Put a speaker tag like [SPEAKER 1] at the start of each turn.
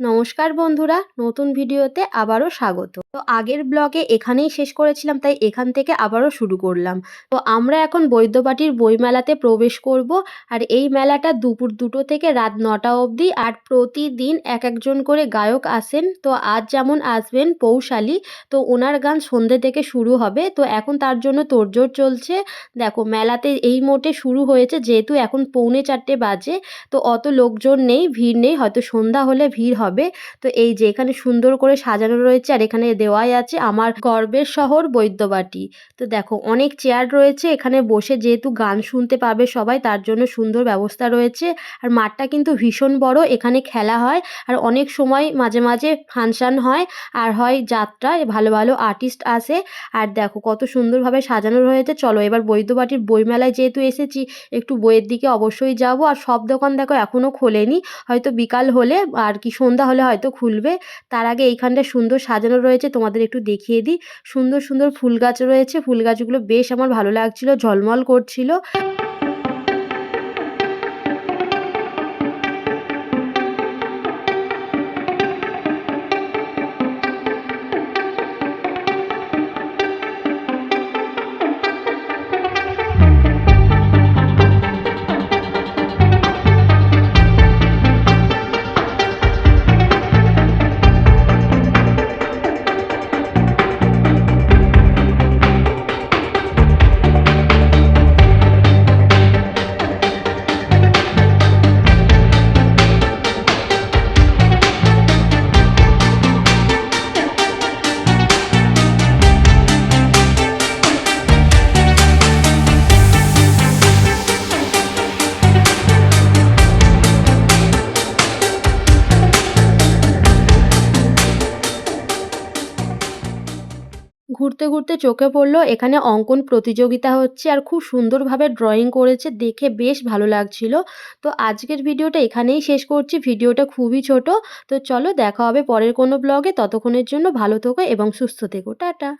[SPEAKER 1] নমস্কার বন্ধুরা নতুন ভিডিওতে আবারও স্বাগত। তো আগের ব্লগে এখানেই শেষ করেছিলাম, তাই এখান থেকে আবারও শুরু করলাম। তো আমরা এখন বৈদ্যবাটির বইমেলাতে প্রবেশ করব, আর এই মেলাটা দুপুর দুটো থেকে রাত নটা অবধি, আর প্রতিদিন এক একজন করে গায়ক আসেন। তো আজ যেমন আসবেন পৌশালী, তো ওনার গান সন্ধ্যে থেকে শুরু হবে। তো এখন তার জন্য তোড়জোড় চলছে। দেখো, মেলাতে এই মোটে শুরু হয়েছে, যেহেতু এখন পৌনে চারটে বাজে, তো অত লোকজন নেই, ভিড় নেই, হয়তো সন্ধ্যা হলে ভিড় হবে। তো এই যে এখানে সুন্দর করে সাজানো রয়েছে, আর এখানে দেওয়াই আছে আমার গর্বের শহর বৈদ্যবাটি। তো দেখো, অনেক চেয়ার রয়েছে, এখানে বসে যেহেতু গান শুনতে পাবে সবাই, তার জন্য সুন্দর ব্যবস্থা রয়েছে। আর মাঠটা কিন্তু ভীষণ বড়, এখানে খেলা হয়। আর অনেক সময় মাঝে মাঝে ফাংশান হয়, আর হয় যাত্রা ভালো ভালো আর্টিস্ট আসে। আর দেখো, কত সুন্দরভাবে সাজানো রয়েছে। চলো, এবার বৈদ্যবাটির বইমেলায় যেহেতু এসেছি, একটু বইয়ের দিকে অবশ্যই যাব। আর সব দোকান দেখো এখনও খোলেনি। হয়তো বিকাল হলে, আর কি সন্ধ্যা হলে হয়তো খুলবে। তার আগে এইখানটা সুন্দর সাজানো রয়েছে। তোমাদের একটু দেখিয়ে দিই। সুন্দর সুন্দর ফুল গাছ রয়েছে। ফুল গাছগুলো বেশ আমার ভালো লাগছিল, ঝলমল করছিল। ঘুরতে ঘুরতে চোখে পড়ল, এখানে অঙ্কন প্রতিযোগিতা হচ্ছে আর খুব সুন্দরভাবে ড্রয়িং করেছে, দেখে বেশ ভালো লাগছিল। তো আজকের ভিডিওটা এখানেই শেষ করছি, ভিডিওটা খুবই ছোট। তো চলো দেখা হবে পরের কোনো ব্লগে ততক্ষণের জন্য ভালো থেকো এবং সুস্থ থেকো, টাটা।